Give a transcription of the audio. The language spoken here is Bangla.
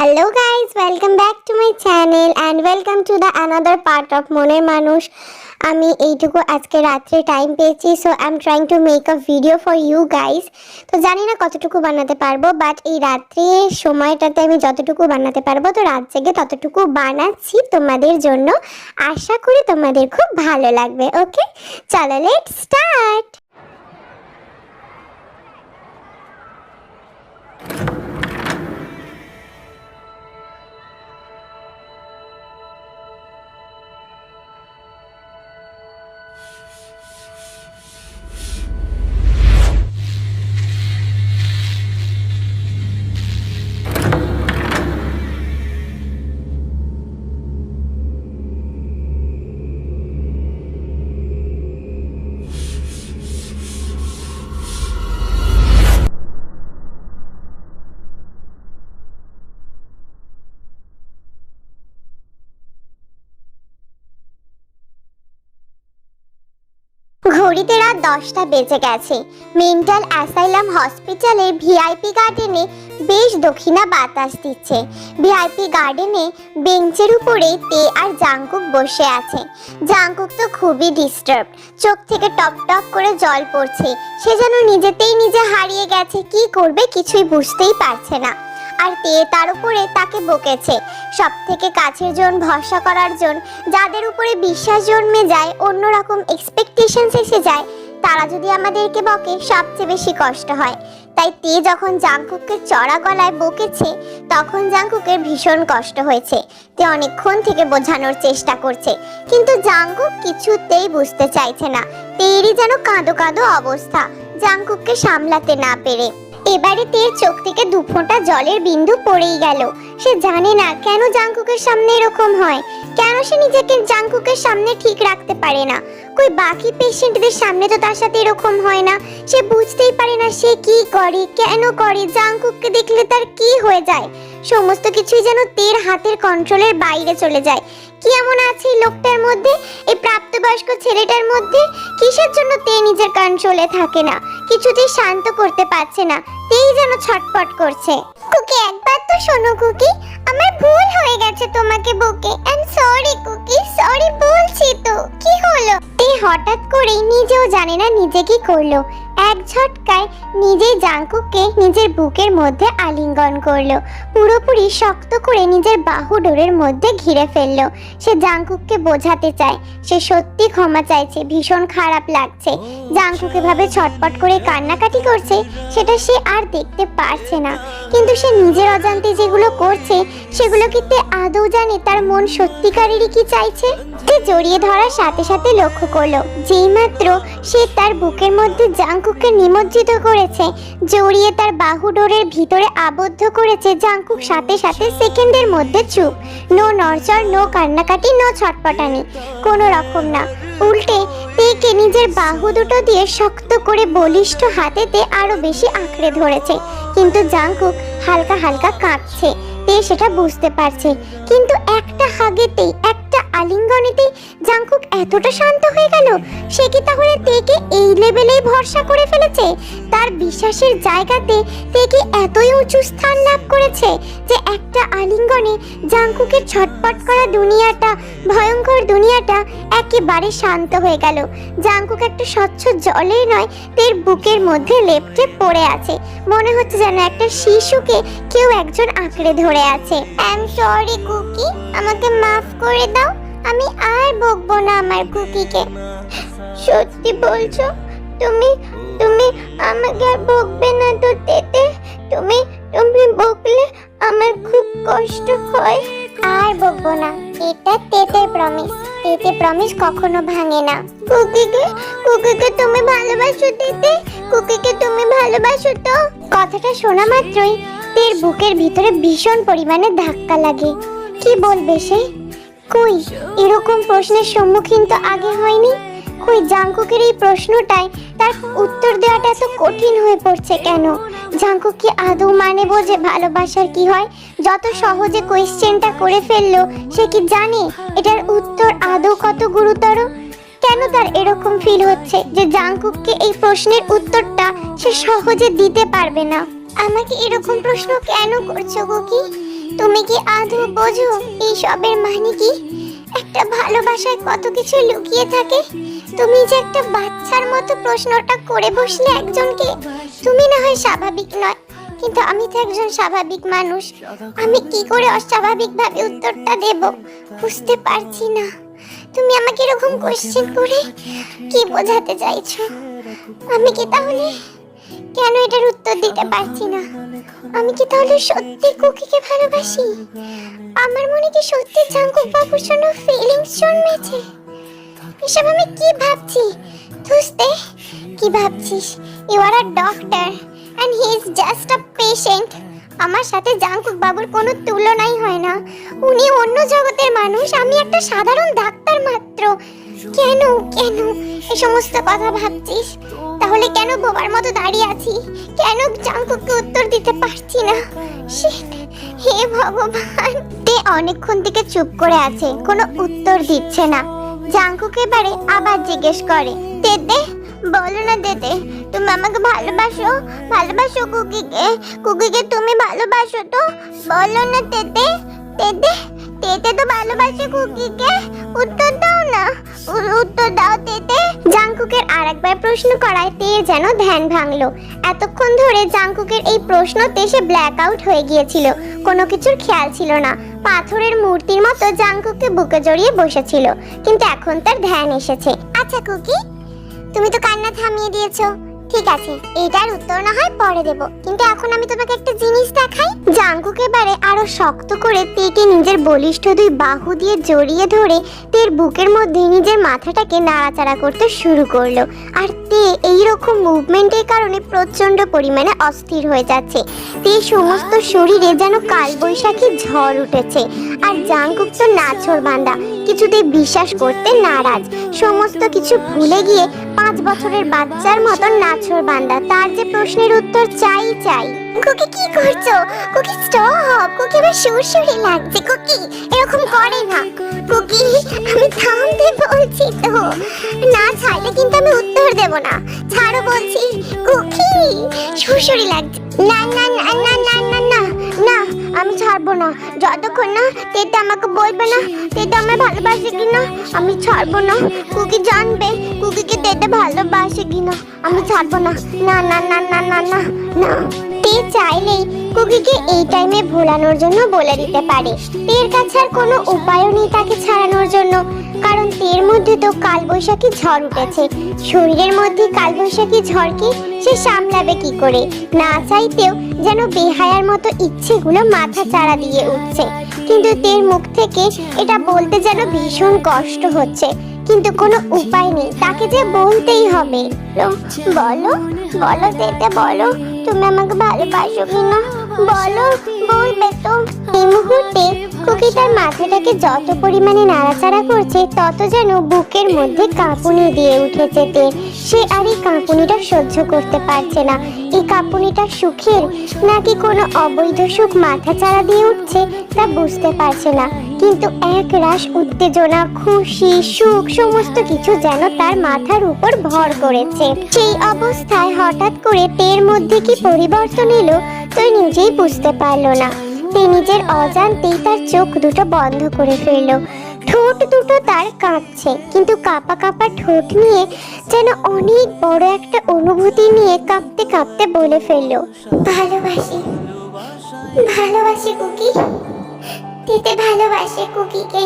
Hello guys welcome back to my channel and welcome to the another part of Moner Manush আমি এইটুকু আজকে রাত্রে টাইম পেয়েছি so I am trying to make a video for you guys তো জানি না কতটুকু বানাতে পারব বাট এই রাত্রে সময়টাতে আমি যতটুকু বানাতে পারব, তো রাত জেগে ততটুকু বানাচ্ছি তোমাদের জন্য। আশা করি তোমাদের খুব ভালো লাগবে ওকে চলো লেট স্টার্ট ঘড়িতে রাত দশটা বেজে গেছে। মেন্টাল অ্যাসাইলাম হসপিটালে ভিআইপি গার্ডেনে বেশ দক্ষিণা বাতাস দিচ্ছে। ভিআইপি গার্ডেনে বেঞ্চের উপরে তে আর জাংকুক বসে আছে। জাংকুক তো খুবই ডিস্টার্ব চোখ থেকে টপ টপ করে জল পড়ছে। সে যেন নিজেতেই নিজে হারিয়ে গেছে। কি করবে কিছুই বুঝতেই পারছে না। আর তে তার উপরে তাকে বকেছে। সব থেকে কাছের জন ভরসা করার জন, যাদের উপরে বিশ্বাস জন্মে যায়, অন্যরকম এক্সপেকটেশনস এসে যায়, তারা যদি আমাদেরকে বকে, সবচেয়ে বেশি কষ্ট হয়। তাই তে যখন জাংকুককে চড়া গলায় বকেছে, তখন জাংকুকের ভীষণ কষ্ট হয়েছে। তে অনেকক্ষণ থেকে বোঝানোর চেষ্টা করছে। কিন্তু জাংকুক কিছুতেই বুঝতে চাইছে না। তেরই যেন কাঁদো কাঁদো অবস্থা। জাংকুককে সামলাতে না পেরে। এবারে তের চোখ থেকে দু ফোঁটা জলের বিন্দু পড়েই গেল। সে জানে না কেন জাংকুকের সামনে এরকম হয়। কেন সে নিজেকে জাংকুকের সামনে ঠিক রাখতে পারে না? কই বাকি পেশেন্টদের সামনে তো তার সাথে এরকম হয় না। সে বুঝতেই পারে না সে কি করে, কেন করে, জাংকুককে দেখলে তার কি হয়ে যায়? সমস্ত কিছুই যেন তের হাতের কন্ট্রোলের বাইরে চলে যায়। কি এমন আছে লোকটার মধ্যে? এই প্রাপ্তবয়স্ক ছেলেটার মধ্যে? কিসের জন্য তে নিজের কন্ট্রোলে থাকে না? কিছুতেই শান্ত করতে পারছে না। তেই যেন ছটপট করছে। কুকি, একবার তো শোনো কুকি, আমার ভুল হয়ে গেছে তোমাকে বকে। এন্ড সরি কুকি সরি বলছি তো, কি হলো? তে হঠাৎ করে নিজেও জানে না নিজে কি করল। এক ঝটকায় নিজেই জাংকুককে নিজের বুকের মধ্যে আলিঙ্গন করল। পুরোপুরি শক্ত করে নিজের বাহু ডোরের মধ্যে ঘিরে ফেলল। সে জাংকুককে বোঝাতে চায়। সে সত্যি ক্ষমা চাইছে ভীষণ খারাপ লাগছে। জাংকুক এভাবে ছটপট করে কান্নাকাটি করছে সেটা সে আর দেখতে পারছে না। কিন্তু সে নিজের অজান্তে যেগুলো করছে সেগুলো কি তে আদৌ জানে তার মন সত্যিকারেরই কি চাইছে? জড়িয়ে ধরার সাথে সাথে লক্ষ্য করল যেই মাত্র সে তার বুকের মধ্যে জাংকুককে নিমজ্জিত করেছে, জড়িয়ে তার বাহু ডোরের ভিতরে আবদ্ধ করেছে জাংকুক সাথে সাথে সেকেন্ডের মধ্যে চুপ। নো নড়চড়, নো কান্নাকাটি, নো ছটপটানি। কোনো রকম না। উল্টে তেকে নিজের বাহু দুটো দিয়ে শক্ত করে বলিষ্ঠ হাতেতে আরও বেশি আঁকড়ে ধরেছে। কিন্তু জাংকুক হালকা হালকা কাঁপছে। তে সেটা বুঝতে পারছে। কিন্তু একটা হাগেতেই, একটা আলিঙ্গনেতেই জাংকুক এতটা শান্ত হয়ে গেল, সে কি তাহলে তেকে এই লেভেলেই ভরসা করে ফেলেছে? তার বিশ্বাসের জায়গাতে তেকে এতই উঁচু স্থান লাভ করেছে যে একটা আলিঙ্গনে জাংকুকের ছটপট করা দুনিয়াটা, ভয়ঙ্কর দুনিয়াটা একেবারে শান্ত হয়ে গেল। জাংকুক একটা স্বচ্ছ জলে নয়, তের বুকের মধ্যে লেপটে পড়ে আছে। মনে হচ্ছে যেন একটা শিশুকে কেউ একজন আঁকড়ে ধরে আছে। I am sorry Kookie. আমাকে মাফ করে দাও। আমি আর বকবো না আমার কুকিকে। সত্যি বলছো? তুমি তুমি আমাকে আর বকবে না তো তেতে? তুমি তুমি বকলে আমার খুব কষ্ট হয়। আর বকবো না। এটা তেতে প্রমিস তেতে প্রমিস কখনো ভাঙে না। কুকিকে কুকিকে তুমি ভালোবাসো তেতে? কুকিকে তুমি ভালোবাসো তো? কথাটা শোনা মাত্রই তের বুকের ভিতরে ভীষণ পরিমাণে ধাক্কা লাগে। কি বলবে সে? কই, এরকম প্রশ্নের সম্মুখীন তো আগে হয়নি? কই জাঙ্কুকের এই প্রশ্নটায় তার উত্তর দেওয়াটা এত কঠিন হয়ে পড়ছে কেন? জাংকুক কি আদৌ মানে বোঝে ভালোবাসার কি হয়? যত সহজে কোয়েশ্চেনটা করে ফেলল, সে কি জানে এটার উত্তর আদৌ কত গুরুতর? কেন তার এরকম ফিল হচ্ছে যে জাংকুককে এই প্রশ্নের উত্তরটা সে সহজে দিতে পারবে না? আমাকে এরকম প্রশ্ন কেন করছ তুমি তুমি কি আদৌ বোঝো এই সবের মানে কি? একটা ভালোবাসায় কত কিছু লুকিয়ে থাকে। তুমি যে একটা বাচ্চার মতো প্রশ্নটা করে বসলে একজনকে, তুমি না হয় স্বাভাবিক নয়। কিন্তু আমি তো একজন স্বাভাবিক মানুষ। আমি কি করে অস্বাভাবিকভাবে উত্তরটা দেব? বুঝতে পারছি না। তুমি আমাকে এরকম কোশ্চেন করে কি বোঝাতে চাইছো? আমি কি তাহলে কেন এটার উত্তর দিতে পারছি না? আমি কি তাহলে সত্যি কুকিকে ভালোবাসি? আমার মনে কি সত্যি জাঙ্কুক বাবুর জন্য ফিলিংস জন্মেছে? এসব আমি কি ভাবছি? তুস্তে কি ভাবছিস? You are a doctor and he is just a patient আমার সাথে জাঙ্কুক বাবুর কোনো তুলনাই হয় না। উনি অন্য জগতের মানুষ, আমি একটা সাধারণ ডাক্তার মাত্র। কেন কেন? এই সমস্ত কথা ভাবছিস? তাহলে কেন বোবার মতো দাঁড়িয়ে আছি? কেন জাঙ্কুককে উত্তর দিতে পারছি না! হে ভগবান। তে অনেকক্ষণ থেকে চুপ করে আছে, কোনো উত্তর দিচ্ছে না। জাঙ্কুক এবারে আবার জিজ্ঞেস করে, দেদে, বলো না দেদে, তুমি আমাকে ভালোবাসো? ভালোবাসো কুকিকে? কুকিকে তুমি ভালোবাসো তো? বলো না দেদে দেদে তেতে তো ভালোবাসে কুকিকে। উত্তর দাও না। উত্তর দাও তেতে। জাংকুকের আরেকবার প্রশ্ন করায় তে যেন ধ্যান ভাঙলো। এতক্ষণ ধরে জাংকুকের এই প্রশ্নতে সে ব্ল্যাক আউট হয়ে গিয়েছিল। কোনো কিছুর খেয়াল ছিল না। পাথরের মূর্তির মতো জাংকুককে বুকে জড়িয়ে বসেছিল। কিন্তু এখন তার ধ্যান এসেছে। আচ্ছা কুকি, তুমি তো কান্না থামিয়ে দিয়েছ। ঠিক আছে এটার উত্তর না হয় পরে দেব। কিন্তু এখন আমি তোমাকে একটা জিনিস দেখাই। জাঙ্কুক এবারে আরও শক্ত করে তেকে নিজের বলিষ্ঠ দুই বাহু দিয়ে জড়িয়ে ধরে তের বুকের মধ্যে নিজের মাথাটাকে নাড়াচাড়া করতে শুরু করল। আর তে এই রকম মুভমেন্টের কারণে প্রচণ্ড পরিমাণে অস্থির হয়ে যাচ্ছে। তে সমস্ত শরীরে যেন কালবৈশাখী ঝড় উঠেছে। আর জাঙ্কুক তো নাছর বান্দা কিছুতে বিশ্বাস করতে নারাজ। সমস্ত কিছু ভুলে গিয়ে পাঁচ বছরের বাচ্চার মতন নাচর বান্দা। তার যে প্রশ্নের উত্তর চাই চাই। কুকি, কি করছ? কুকি স্টপ কুকি, আমার সুরসুরি লাগছে, কুকি। এরকম করে না। কুকি, আমি থামতে বলছি তো। না ছাড়লে কিন্তু আমি উত্তর দেব না। ছাড়ো বলছি, কুকি, সুরসুরি লাগছে। না না না না না না আমি ছাড়বো না। যতক্ষণ না তেতে আমাকে বলবে না, তেতে আমায় ভালোবাসে কিনা, আমি ছাড়বো না। কুকি জানবে, কুকিকে তেতে ভালোবাসে কিনা, আমি ছাড়বো না। না না না না না না না। তে চাইলেই কুকিকে এই টাইমে ভোলানোর জন্য বলে দিতে পারে। তের কাছে আর কোনো উপায়ও নেই তাকে ছাড়ানোর জন্য। কারণ তের মধ্যে তো কালবৈশাখী ঝড় উঠেছে। শরীরের মধ্যে কালবৈশাখী ঝড়কে সে সামলাবে কি করে? না চাইতেও যেন বেহায়ার মতো ইচ্ছেগুলো মাথা চাড়া দিয়ে উঠছে। কিন্তু তের মুখ থেকে এটা বলতে যেন ভীষণ কষ্ট হচ্ছে। কিন্তু কোনো উপায় নেই। তাকে যে বলতেই হবে। বলো বলো যেতে বলো। তুমি আমাকে ভালোবাসো কিনা বলো, বলবে তো। এই মুহূর্তে কুকি তার মাথাটাকে যত পরিমাণে নাড়াচাড়া করছে, তত যেন বুকের মধ্যে কাঁপুনি দিয়ে উঠেছে তে। সে আর এই কাঁপুনিটা সহ্য করতে পারছে না। এই কাঁপুনিটা সুখের নাকি কোনো অবৈধ সুখ মাথা চাড়া দিয়ে উঠছে, তা বুঝতে পারছে না। কিন্তু এক রাশ উত্তেজনা, খুশি, সুখ, সমস্ত কিছু যেন তার মাথার উপর ভর করেছে। সেই অবস্থায় হঠাৎ করে তের মধ্যে কি পরিবর্তন এলো, তো নিজেই বুঝতে পারল না। তে নিজের অজান্তেই তার চোখ দুটো বন্ধ করে ফেলল। ঠোঁট দুটো তার কাঁপছে, কিন্তু কাঁপা কাঁপা ঠোঁট নিয়ে যেন অনেক বড় একটা অনুভূতি নিয়ে কাঁপতে কাঁপতে বলে ফেলল। ভালোবাসি ভালোবাসি কুকি। দিতে ভালোবাসে কুকিকে।